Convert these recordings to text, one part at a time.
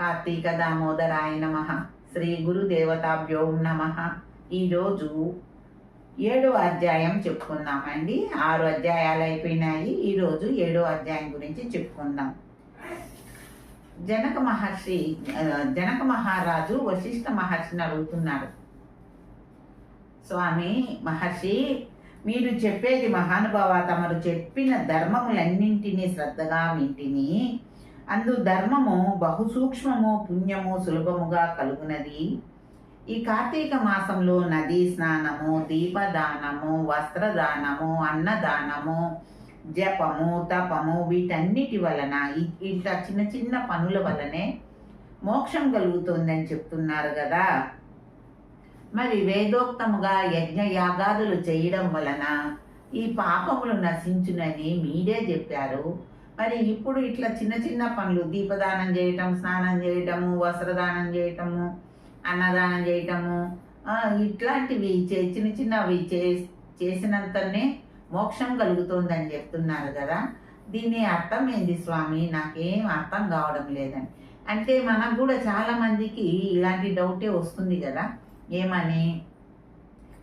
కార్తీక దామోదరాయ నమ. శ్రీ గురుదేవతాభ్యో నమ. ఈరోజు ఏడో అధ్యాయం చెప్పుకుందామండి. ఆరు అధ్యాయాలు అయిపోయినాయి. ఈరోజు ఏడో అధ్యాయం గురించి చెప్పుకుందాం. జనక మహర్షి జనక మహారాజు వశిష్ఠ మహర్షిని అడుగుతున్నాడు. స్వామి మహర్షి మీరు చెప్పేది మహానుభావ తమరు చెప్పిన ధర్మములన్నింటినీ శ్రద్ధగా వింటిని అందు ధర్మము బహుసూక్ష్మము పుణ్యము సులభముగా కలుగునది. ఈ కార్తీక మాసంలో నదీ స్నానము దీపదానము వస్త్రదానము అన్నదానము జపము తపము వీటన్నిటి వలన ఇట్లా చిన్న చిన్న పనుల వలనే మోక్షం కలుగుతుందని చెప్తున్నారు కదా. మరి వేదోక్తముగా యజ్ఞ యాగాదులు చేయడం వలన ఈ పాపములు నశించునని మీరే చెప్పారు. మరి ఇప్పుడు ఇట్లా చిన్న చిన్న పనులు దీపదానం చేయటం స్నానం చేయటము వస్త్రదానం చేయటము అన్నదానం చేయటము ఇట్లాంటివి చే చిన్న చిన్నవి చే చేసినంతనే మోక్షం కలుగుతుందని చెప్తున్నారు కదా. దీని అర్థం ఏంది స్వామి? నాకేం అర్థం కావడం లేదని. అంటే మనకు కూడా చాలా మందికి ఇలాంటి డౌటే వస్తుంది కదా. ఏమని?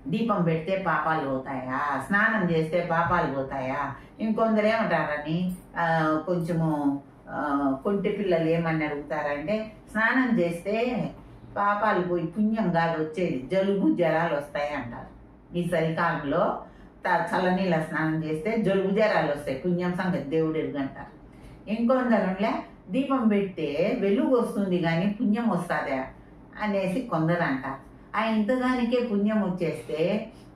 దీపం పెడితే పాపాలు పోతాయా? స్నానం చేస్తే పాపాలు పోతాయా? ఇంకొందరు ఏమంటారని కొంచెము ఆ, పిల్లలు ఏమని అడుగుతారంటే స్నానం చేస్తే పాపాలు పోయి పుణ్యం కాదు వచ్చేది జలుబు జ్వరాలు వస్తాయి అంటారు. ఈ చలికాలంలో త- చల్లనీళ్ళ స్నానం చేస్తే జలుబు జ్వరాలు వస్తాయి పుణ్యం సంగతి దేవుడు ఎరుగంటారు. ఇంకొందరులే దీపం పెడితే వెలుగు వస్తుంది కానీ పుణ్యం వస్తుందా అనేసి కొందరు అంటారు. ఆ ఇంతదానికే పుణ్యం వచ్చేస్తే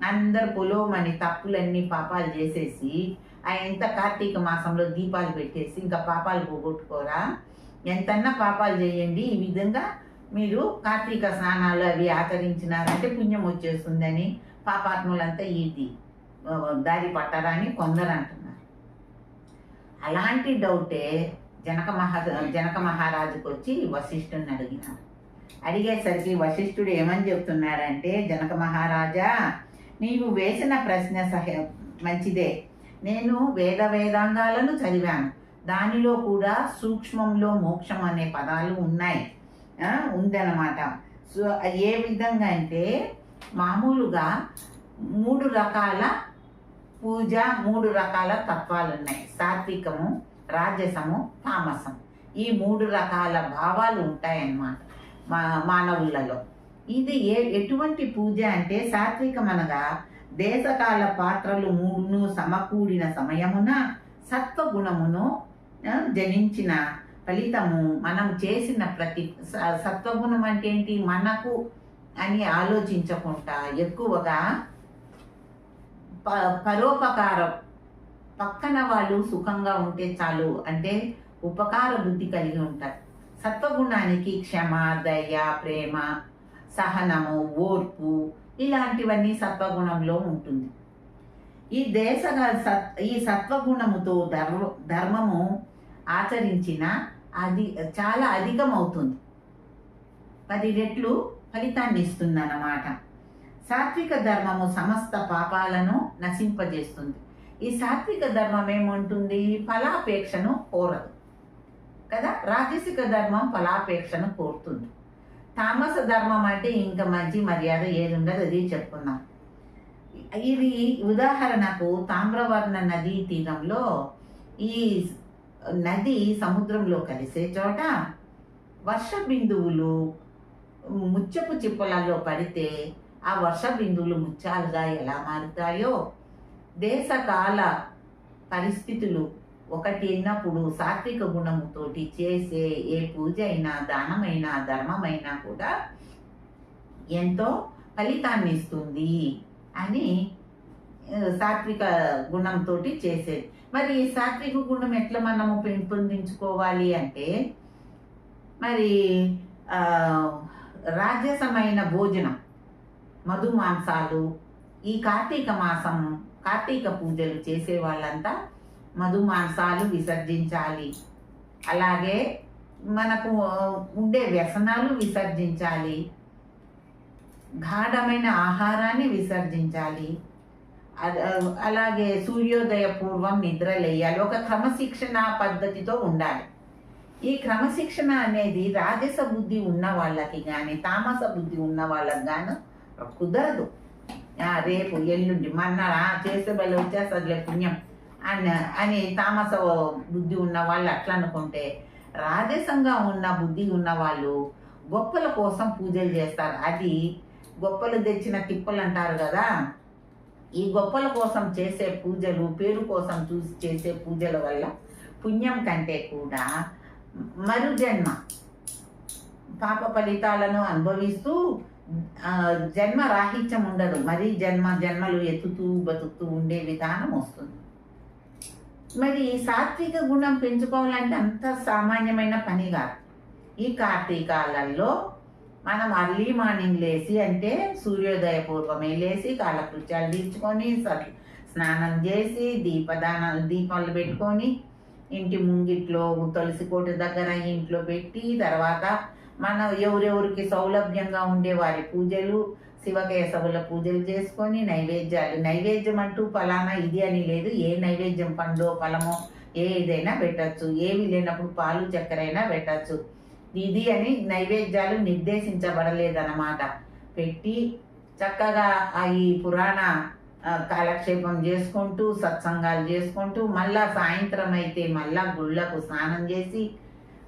అందరు పొలోమని తప్పులన్నీ పాపాలు చేసేసి ఆ ఎంత కార్తీక మాసంలో దీపాలు పెట్టేసి ఇంకా పాపాలు పోగొట్టుకోరా? ఎంతన్నా పాపాలు చేయండి. ఈ విధంగా మీరు కార్తీక స్నానాలు అవి ఆచరించినారంటే పుణ్యం వచ్చేస్తుందని పాపాత్ములంతా ఇది దారి పట్టారా అని కొందరు అంటున్నారు అలాంటి డౌటే జనక మహా జనక మహారాజుకు వచ్చి వశిష్ఠుని అడిగినారు. అడిగేసరికి వశిష్ఠుడు ఏమని చెప్తున్నారంటే జనక మహారాజా నీవు వేసిన ప్రశ్న సహ మంచిదే. నేను వేద వేదాంగాలను చదివాను. దానిలో కూడా సూక్ష్మంలో మోక్షం అనే పదాలు ఉన్నాయి. ఉందన్నమాట. సో ఏ విధంగా అంటే మామూలుగా మూడు రకాల పూజ మూడు రకాల తత్వాలు ఉన్నాయి సాత్వికము రాజసము తామసం ఈ మూడు రకాల భావాలు ఉంటాయన్నమాట. మా మానవులలో. ఇది ఏ ఎటువంటి పూజ అంటే సాత్వికమనగా దేశకాల పాత్రలు మూడును సమకూడిన సమయమున సత్వగుణమును జనించిన ఫలితము మనం చేసిన ప్రతి సత్వగుణం అంటే ఏంటి? మనకు అని ఆలోచించకుండా ఎక్కువగా ప- పరోపకారం. పక్కన వాళ్ళు సుఖంగా ఉంటే చాలు. అంటే ఉపకార బుద్ధి కలిగి ఉంటారు. సత్వగుణానికి క్షమ దయ ప్రేమ సహనము ఓర్పు ఇలాంటివన్నీ సత్వగుణంలో ఉంటుంది. ఈ దేశ సత్ ఈ సత్వగుణముతో ధర్మ ధర్మము ఆచరించిన అది చాలా అధికమవుతుంది. పది రెట్లు ఫలితాన్ని ఇస్తుంది అన్నమాట సాత్విక ధర్మము సమస్త పాపాలను నశింపజేస్తుంది. ఈ సాత్విక ధర్మం ఏముంటుంది? ఫలాపేక్షను కోరదు. కదా? రాజసిక ధర్మం ఫలాపేక్షను కోరుతుంది. తామస ధర్మం అంటే ఇంకా మంచి మర్యాద ఏది ఉండదు అది చెప్పుకుందాం ఇది ఉదాహరణకు తామ్రవర్ణ నదీ తీరంలో ఈ నది సముద్రంలో కలిసే చోట వర్ష బిందువులు ముచ్చపు చిప్పలలో పడితే ఆ వర్ష బిందువులు ముత్యాలుగా ఎలా మారుతాయో దేశకాల పరిస్థితులు ఒకటిన్నప్పుడు సాత్విక గుణముతోటి చేసే ఏ పూజ అయినా దానమైనా ధర్మమైనా కూడా ఎంతో ఫలితాన్ని ఇస్తుంది అని సాత్విక గుణంతో చేసేది. మరి ఈ సాత్విక గుణం ఎట్లా మనము పెంపొందించుకోవాలి అంటే మరి రాజసమైన భోజనం మధు మాంసాలు ఈ కార్తీక మాసం కార్తీక పూజలు చేసే వాళ్ళంతా మధుమాంసాలు విసర్జించాలి. అలాగే మనకు ఉండే వ్యసనాలు విసర్జించాలి. గాఢమైన ఆహారాన్ని విసర్జించాలి. అలాగే సూర్యోదయ పూర్వం నిద్ర లేయాలి. ఒక క్రమశిక్షణ పద్ధతితో ఉండాలి. ఈ క్రమశిక్షణ అనేది రాజస బుద్ధి ఉన్న వాళ్ళకి కానీ తామస బుద్ధి ఉన్న వాళ్ళకి గాను కుదరదు. రేపు ఎల్లుండి మన్నా చేసే బలం బలి వచ్చేస్తుందిలే పుణ్యం. అని అని తామస బుద్ధి ఉన్న వాళ్ళు అట్లా అనుకుంటే రాజసంగా ఉన్న బుద్ధి ఉన్న వాళ్ళు గొప్పల కోసం పూజలు చేస్తారు. అది గొప్పలు తెచ్చిన తిప్పలు అంటారు కదా. ఈ గొప్పల కోసం చేసే పూజలు పేరు కోసం చూసి చేసే పూజల వల్ల పుణ్యం కంటే కూడా మరుజన్మ పాప ఫలితాలను అనుభవిస్తూ జన్మ రాహిత్యం ఉండదు. మరీ జన్మ జన్మలు ఎత్తుతూ బతుకుతూ ఉండే విధానం వస్తుంది. మరి సాత్విక గుణం పెంచుకోవాలంటే అంత సామాన్యమైన పని కాదు. ఈ కార్తీకాలలో మనం అర్లీ మార్నింగ్ లేచి అంటే సూర్యోదయ పూర్వమే లేచి కాలకృత్యాలు తీర్చుకొని స- స్నానం చేసి దీపదానాలు దీపాలు పెట్టుకొని ఇంటి ముంగిట్లో తులసి కోట దగ్గర ఇంట్లో పెట్టి తర్వాత మనం ఎవరెవరికి సౌలభ్యంగా ఉండే వారి పూజలు శివకేశవుల పూజలు చేసుకొని నైవేద్యాలు. నైవేద్యం అంటూ ఫలానా ఇది అని లేదు. ఏ నైవేద్యం పండో ఫలమో ఏ ఇదైనా పెట్టచ్చు. ఏవి లేనప్పుడు పాలు చక్కెర అయినా పెట్టచ్చు. ఇది అని నైవేద్యాలు నిర్దేశించబడలేదన్నమాట. పెట్టి చక్కగా ఆ ఈ పురాణ కాలక్షేపం చేసుకుంటూ సత్సంగాలు చేసుకుంటూ మళ్ళా సాయంత్రం అయితే మళ్ళా గుళ్ళకు స్నానం చేసి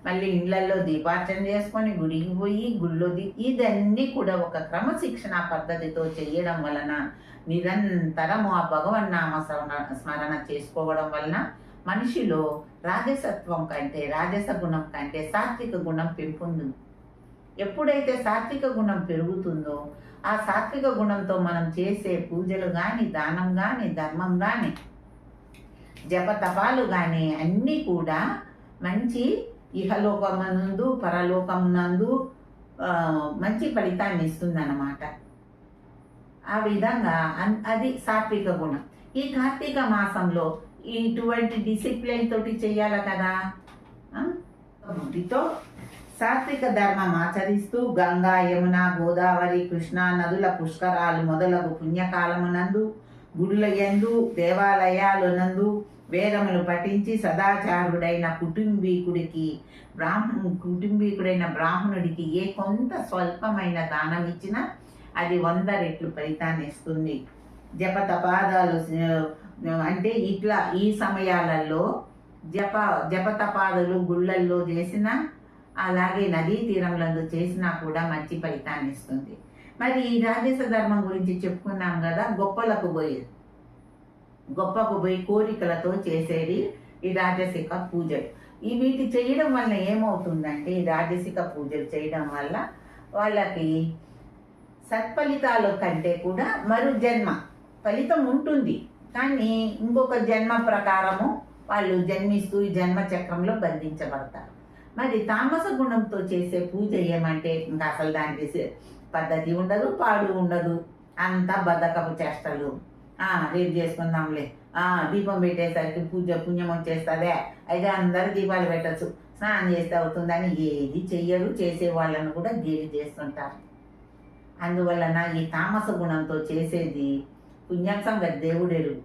మళ్ళీ ఇళ్ళలో దీపార్చన చేసుకొని గుడికి పోయి గుళ్ళో ది ఇదన్నీ కూడా ఒక క్రమశిక్షణ పద్ధతితో చేయడం వలన నిరంతరము ఆ భగవన్నామ స్మరణ స్మరణ చేసుకోవడం వలన మనిషిలో రాజసత్వం కంటే రాజస గుణం కంటే సాత్విక గుణం పెంపొందుతుంది ఎప్పుడైతే సాత్విక గుణం పెరుగుతుందో ఆ సాత్విక గుణంతో మనం చేసే పూజలు కానీ దానం కానీ ధర్మం కానీ జపతపాలు కానీ అన్నీ కూడా మంచి ఇహలోకమునందు పరలోకమునందు మంచి ఫలితాన్ని ఇస్తుందన్నమాట ఆ విధంగా అన్- అది సాత్విక గుణం. ఈ కార్తీక మాసంలో ఇటువంటి డిసిప్లిన్ తోటి చేయాలి కదా. బుద్ధితో సాత్విక ధర్మం ఆచరిస్తూ గంగా యమున గోదావరి కృష్ణా నదుల పుష్కరాలు మొదలగు పుణ్యకాలమునందు గుడుల యందు దేవాలయాలునందు వేదములు పఠించి సదాచారుడైన కుటుంబీకుడికి బ్రాహ్మ కుటుంబీకుడైన బ్రాహ్మణుడికి ఏ కొంత స్వల్పమైన దానం ఇచ్చినా అది వంద రెట్లు ఫలితాన్ని ఇస్తుంది. జప తపాదాలు అంటే ఇట్లా ఈ సమయాలలో జప జప తపాదులు గుళ్ళల్లో చేసిన అలాగే నదీ తీరంలో చేసినా కూడా మంచి ఫలితాన్ని ఇస్తుంది. మరి ఈ రాజస ధర్మం గురించి చెప్పుకున్నాం కదా గొప్పలకు పోయేది. గొప్పకు పోయి కోరికలతో చేసేది ఈ రాజసిక పూజలు. ఈ వీటి చేయడం వల్ల ఏమవుతుందంటే ఈ రాజసిక పూజలు చేయడం వల్ల వాళ్ళకి సత్ఫలితాల కంటే కూడా మరో జన్మ ఫలితం ఉంటుంది. కానీ ఇంకొక జన్మ ప్రకారము వాళ్ళు జన్మిస్తూ ఈ జన్మ చక్రంలో బంధించబడతారు. మరి తామస గుణంతో చేసే పూజ ఏమంటే ఇంకా అసలు దానికి పద్ధతి ఉండదు పాడు ఉండదు. అంతా బద్ధకపు చేష్టలు. రేపు చేసుకుందాంలే. ఆ, దీపం పెట్టేసరికి పూజ పుణ్యం వచ్చేస్తుందే. అయితే అందరు దీపాలు పెట్టచ్చు. స్నానం చేస్తే అవుతుందని ఏది చెయ్యరు చేసే వాళ్ళను కూడా గేలి చేస్తుంటారు. అందువలన ఈ తామస గుణంతో చేసేది పుణ్యం సంగతి దేవుడెరు.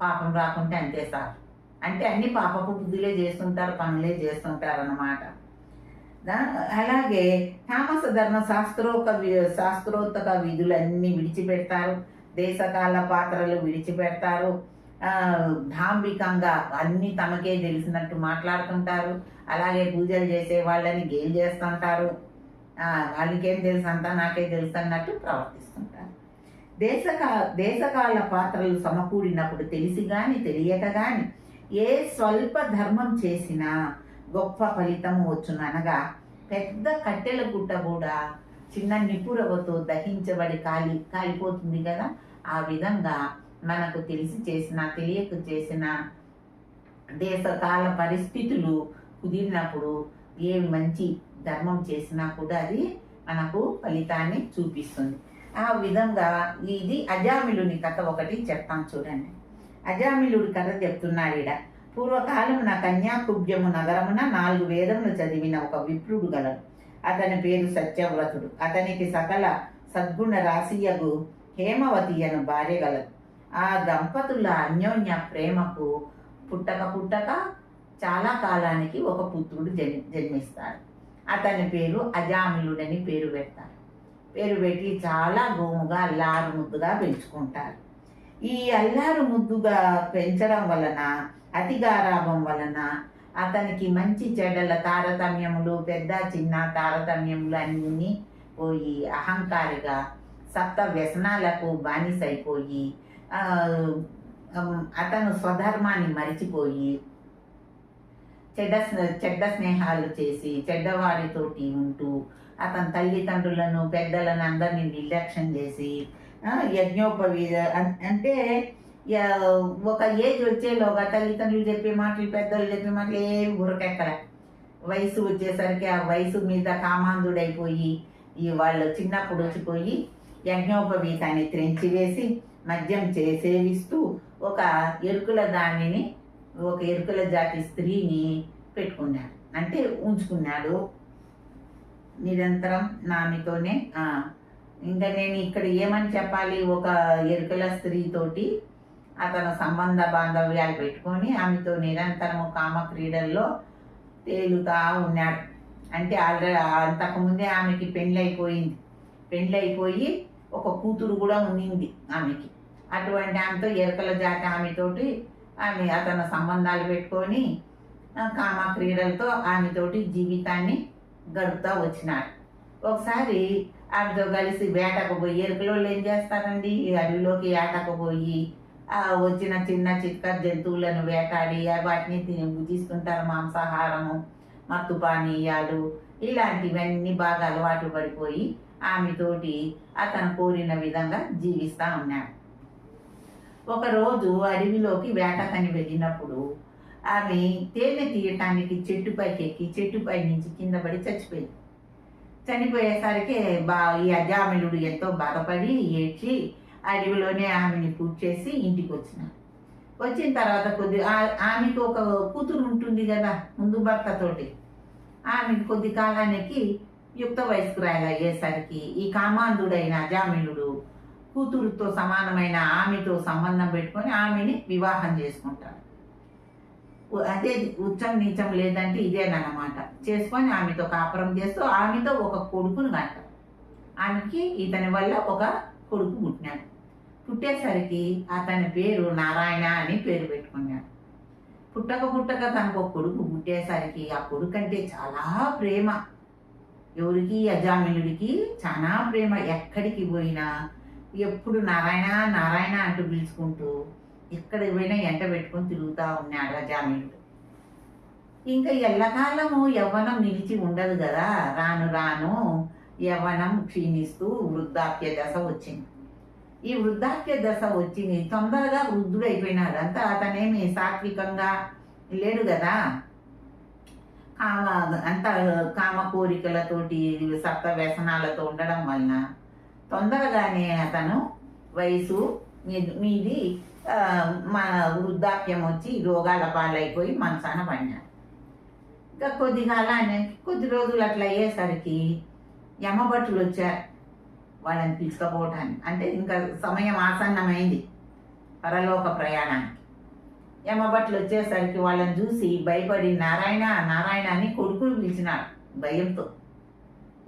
పాపం రాకుంటే అంతే సార్. అంటే అన్ని పాపపు బుద్ధులే చేస్తుంటారు పనులే చేస్తుంటారు అన్నమాట అలాగే తామస ధర్మ శాస్త్రోక వి- శాస్త్రోత్తక విధులన్నీ విడిచిపెడతారు. దేశకాల పాత్రలు విడిచిపెడతారు. ఆ, ధాంబికంగా తమకే తెలిసినట్టు మాట్లాడుతుంటారు. అలాగే పూజలు చేసే వాళ్ళని గేలు చేస్తుంటారు. వాళ్ళకేం తెలుసు అంతా నాకే తెలుసు అన్నట్టు ప్రవర్తిస్తుంటారు. దేశకా దేశకాల పాత్రలు సమకూడినప్పుడు తెలిసి కానీ తెలియక కానీ ఏ స్వల్ప ధర్మం చేసినా గొప్ప ఫలితం వచ్చును అనగా పెద్ద కట్టెల గుట్ట కూడా చిన్న నిపురవతో దహించబడి కాలి కాలిపోతుంది కదా? ఆ విధంగా మనకు తెలిసి చేసిన తెలియక చేసిన దేశకాల పరిస్థితులు కుదిరినప్పుడు ఏ మంచి ధర్మం చేసినా కూడా అది మనకు ఫలితాన్ని చూపిస్తుంది. ఆ విధంగా ఇది అజామిలుని కథ ఒకటి చెప్తాను చూడండి. అజామిలుడి కథ చెప్తున్నాడు ఈడ. పూర్వకాలమున కన్యాకుబ్జము నగరమున నాలుగు వేదములు చదివిన ఒక విప్రుడు గలడు. అతని పేరు సత్యవ్రతుడు. అతనికి సకల సద్గుణ రాశియగు హేమవతి అను భార్య గలదు. ఆ దంపతుల అన్యోన్య ప్రేమకు పుట్టక పుట్టక చాలా కాలానికి ఒక పుత్రుడు జన్మి జన్మిస్తాడు. అతని పేరు అజామిలుడని పేరు పెడతారు. పేరు పెట్టి చాలా గోముగా అల్లారు ముద్దుగా పెంచుకుంటారు. ఈ అల్లారు ముద్దుగా పెంచడం వలన అతిగారాభం వలన అతనికి మంచి చెడ్డల తారతమ్యములు పెద్ద చిన్న తారతమ్యములు అన్నీ పోయి అహంకారిగా సప్త వ్యసనాలకు బానిసైపోయి అతను స్వధర్మాన్ని మరిచిపోయి చెడ్డ చెడ్డ స్నేహాలు చేసి చెడ్డవారితోటి ఉంటూ అతని తల్లిదండ్రులను పెద్దలను అందరినీ నిర్లక్ష్యం చేసి ఆ, యజ్ఞోపవీ అంటే ఒక ఏజ్ వచ్చేలోగా తల్లిదండ్రులు చెప్పే మాటలు పెద్దలు చెప్పే మాటలు ఏమి బుర్రకెక్కల వయసు వచ్చేసరికి ఆ వయసు మీద కామాంధుడైపోయి ఈ వాళ్ళు చిన్నప్పుడు వచ్చిపోయి యజ్ఞోపవీతాన్ని త్రెంచివేసి మద్యం చేసేవిస్తూ ఒక ఎరుకుల దానిని ఒక ఎరుకుల జాతి స్త్రీని పెట్టుకున్నాడు. అంటే ఉంచుకున్నాడు. నిరంతరం నామితోనే ఇంకా నేను ఇక్కడ ఏమని చెప్పాలి? ఒక ఎరుకల స్త్రీతోటి అతను సంబంధ బాంధవ్యాలు పెట్టుకొని ఆమెతో నిరంతరము కామ క్రీడల్లో తేలుతా ఉన్నాడు. అంటే ఆల్రెడీ అంతకుముందే ఆమెకి పెళ్ళైపోయింది పెళ్ళైపోయి ఒక కూతురు కూడా ఉండింది ఆమెకి. అటువంటి ఆమెతో ఎరకల జాతి ఆమెతోటి ఆమె అతను సంబంధాలు పెట్టుకొని కామ క్రీడలతో ఆమెతోటి జీవితాన్ని గడుపుతూ వచ్చినాడు. ఒకసారి ఆమెతో కలిసి వేటకు పోయి ఎరుకలో ఏం చేస్తారండి? అడవిలోకి వేటకు పోయి వచ్చిన చిన్న చిక్క జంతువులను వేటాడి వాటిని తిని భుజిస్తుంటారు మాంసాహారము మత్తు పానీయాలు ఇలాంటివన్నీ బాగా అలవాటు పడిపోయి ఆమెతోటి అతను కోరిన విధంగా జీవిస్తూ ఉన్నాడు. ఒకరోజు అడవిలోకి వేటకని వెళ్ళినప్పుడు ఆమె తేనె తీయటానికి చెట్టుపైకి ఎక్కి చెట్టుపై నుంచి కింద పడి చచ్చిపోయింది. చనిపోయేసరికి బా ఈ అజామిలుడు ఎంతో బాధపడి ఏడ్చి అడవిలోనే ఆమెని పూజ చేసి ఇంటికి వచ్చిన వచ్చిన తర్వాత కొద్ది ఆ- ఆమెకు ఒక కూతురు ఉంటుంది కదా ముందు భర్తతోటి. ఆమె కొద్ది కాలానికి యుక్త వయస్కురాలు అయ్యేసరికి ఈ కామాంధుడైన అజామిలుడు కూతురుతో సమానమైన ఆమెతో సంబంధం పెట్టుకొని ఆమెని వివాహం చేసుకుంటాడు. అదే ఉచ్చం నీచం లేదంటే ఇదేనమాట చేసుకొని ఆమెతో కాపురం చేస్తూ ఆమెతో ఒక కొడుకును కంటారు ఆమెకి ఇతని వల్ల ఒక కొడుకు పుట్టినాడు. పుట్టేసరికి అతని పేరు నారాయణ అని పేరు పెట్టుకున్నాడు. పుట్టక పుట్టక తనకు ఒక కొడుకు పుట్టేసరికి ఆ కొడుకు అంటే చాలా ప్రేమ. ఎవరికి అజామిలుడికి చాలా ప్రేమ. ఎక్కడికి పోయినా ఎప్పుడు నారాయణ నారాయణ అంటూ పిలుచుకుంటూ ఎక్కడ పోయినా ఎంట పెట్టుకొని తిరుగుతూ ఉన్నాడు అజామిలుడు ఇంకా ఎల్లకాలము యవ్వనం నిలిచి ఉండదు కదా. రాను రాను యవ్వనం క్షీణిస్తూ వృద్ధాప్య దశ వచ్చింది. ఈ వృద్ధాప్య దశ వచ్చింది తొందరగా వృద్ధుడు అయిపోయినాడు. అంతా అతనేమి సాత్వికంగా లేడు కదా? కామ అంత కామ కోరికలతోటి సప్త వ్యసనాలతో ఉండడం వలన తొందరగానే అతను వయసు మీది మా వృద్ధాప్యం వచ్చి రోగాల పాలైపోయి మనసాన పడినాడు. ఇంకా కొద్ది కాలాన్ని కొద్ది రోజులు అట్లా అయ్యేసరికి యమభట్టులు వచ్చారు వాళ్ళని తీసుకుపోవటానికి. అంటే ఇంకా సమయం ఆసన్నమైంది. పరలోక ప్రయాణానికి. యమభట్లు వచ్చేసరికి వాళ్ళని చూసి భయపడి నారాయణ నారాయణ అని కొడుకుని పిలిచినాడు భయంతో.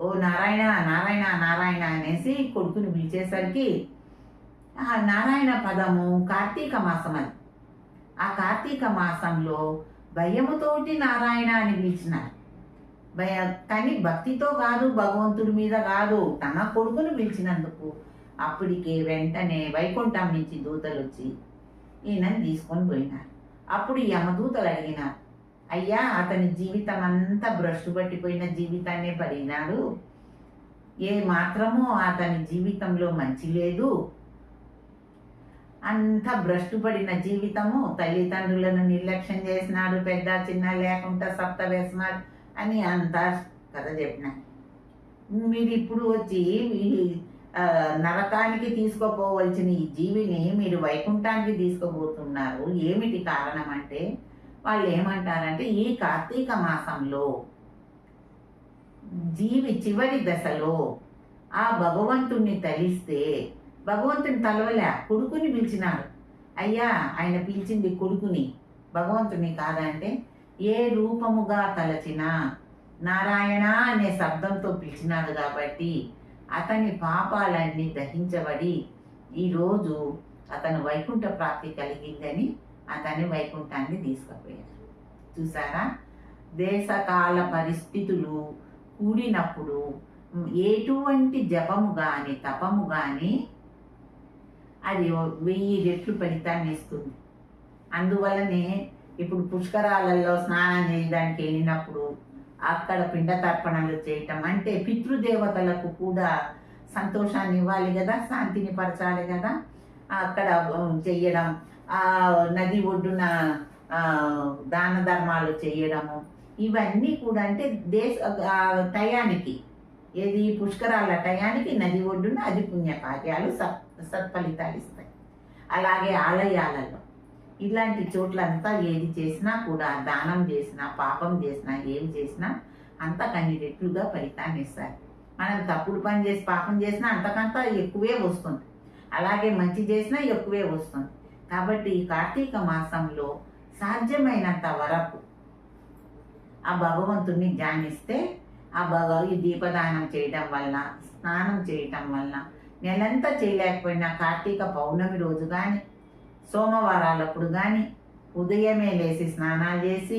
ఓ నారాయణ నారాయణ నారాయణ అనేసి కొడుకుని పిలిచేసరికి ఆ నారాయణ పదము కార్తీక మాసం అది. ఆ కార్తీక మాసంలో భయముతోటి నారాయణ అని పిలిచినారు. కానీ భక్తితో కాదు భగవంతుడి మీద కాదు తన కొడుకును పిలిచినందుకు. అప్పటికే వెంటనే వైకుంఠం నుంచి దూతలు వచ్చి ఈయనని తీసుకొని పోయినారు. అప్పుడు యమదూతలు అడిగినారు అయ్యా అతని జీవితం అంతా భ్రష్టు పట్టిపోయిన జీవితాన్నే పడినాడు. ఏ మాత్రమో అతని జీవితంలో మంచి లేదు. అంత భ్రష్టుపడిన జీవితము తల్లిదండ్రులను నిర్లక్ష్యం చేసినాడు పెద్ద చిన్న లేకుండా సప్త వేసినాడు. అని అంతా కథ చెప్పిన. మీరు ఇప్పుడు వచ్చి నరకానికి తీసుకుపోవలసిన ఈ జీవిని మీరు వైకుంఠానికి తీసుకుపోతున్నారు. ఏమిటి కారణం అంటే వాళ్ళు ఏమంటారంటే ఈ కార్తీక మాసంలో జీవి చివరి దశలో ఆ భగవంతుణ్ణి తలిస్తే భగవంతుని తలవలే కొడుకుని పిలిచినాడు అయ్యా ఆయన పిలిచింది కొడుకుని. భగవంతుని కాదంటే ఏ రూపముగా తలచినా నారాయణ అనే శబ్దంతో పిలిచినాడు కాబట్టి అతని పాపాలన్నీ దహించబడి ఈరోజు అతను వైకుంఠ ప్రాప్తి కలిగిందని అతన్ని వైకుంఠాన్ని తీసుకుపోయారు చూసారా? దేశకాల పరిస్థితులు కూడినప్పుడు ఎటువంటి జపము కానీ తపము కానీ అది వెయ్యి రెట్లు ఫలితాన్ని ఇస్తుంది. అందువలనే ఇప్పుడు పుష్కరాలలో స్నానం చేయడానికి వెళ్ళినప్పుడు అక్కడ పిండ తర్పణలు చేయటం అంటే పితృదేవతలకు కూడా సంతోషాన్ని ఇవ్వాలి కదా శాంతిని పరచాలి కదా. అక్కడ చెయ్యడం ఆ నది ఒడ్డున దాన ధర్మాలు చేయడము ఇవన్నీ కూడా అంటే దేశ టయానికి ఏది పుష్కరాల టయానికి నది ఒడ్డున అది పుణ్యకార్యాలు సత్ సత్ఫలితాలు ఇస్తాయి. అలాగే ఆలయాలలో ఇలాంటి చోట్లంతా ఏది చేసినా కూడా దానం చేసినా పాపం చేసినా ఏది చేసినా అంత కన్ని రెట్లుగా ఫలితాన్ని ఇస్తారు మనం తప్పుడు పని చేసి పాపం చేసినా అంతకంతా ఎక్కువే వస్తుంది. అలాగే మంచి చేసినా ఎక్కువే వస్తుంది. కాబట్టి ఈ కార్తీక మాసంలో సాధ్యమైనంత వరకు ఆ భగవంతుణ్ణి ధ్యానిస్తే ఆ భగ ఈ దీపదానం చేయటం వల్ల స్నానం చేయటం వల్ల నెలంతా చేయలేకపోయినా కార్తీక పౌర్ణమి రోజు కానీ సోమవారాలప్పుడు కానీ ఉదయమే లేచి స్నానాలు చేసి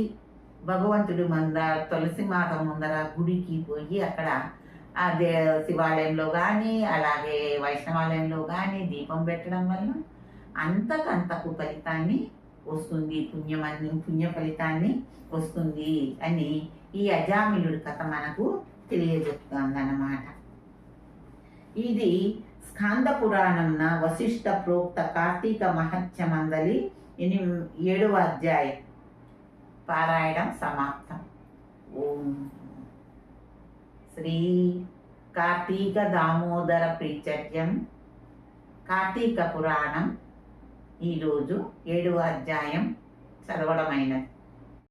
భగవంతుడి ముందర తులసి మాత ముందర గుడికి పోయి అక్కడ ఆ దే శివాలయంలో కానీ అలాగే వైష్ణవాలయంలో కానీ దీపం పెట్టడం వల్ల అంతకంతకు ఫలితాన్ని వస్తుంది పుణ్యమని పుణ్య ఫలితాన్ని వస్తుంది అని ఈ అజామిలుడి కథ మనకు తెలియజెప్తుంది అన్నమాట ఇది స్కాంద పురాణంన వశిష్ఠ ప్రోక్త కార్తీక మహత్యమందలి ఎని ఏడవ అధ్యాయం. పారాయణం సమాప్తం. ఓం శ్రీ కార్తీక దామోదర ప్రీచర్యం. కార్తీక పురాణం. ఈరోజు ఏడవ అధ్యాయం. చదవడమైనది.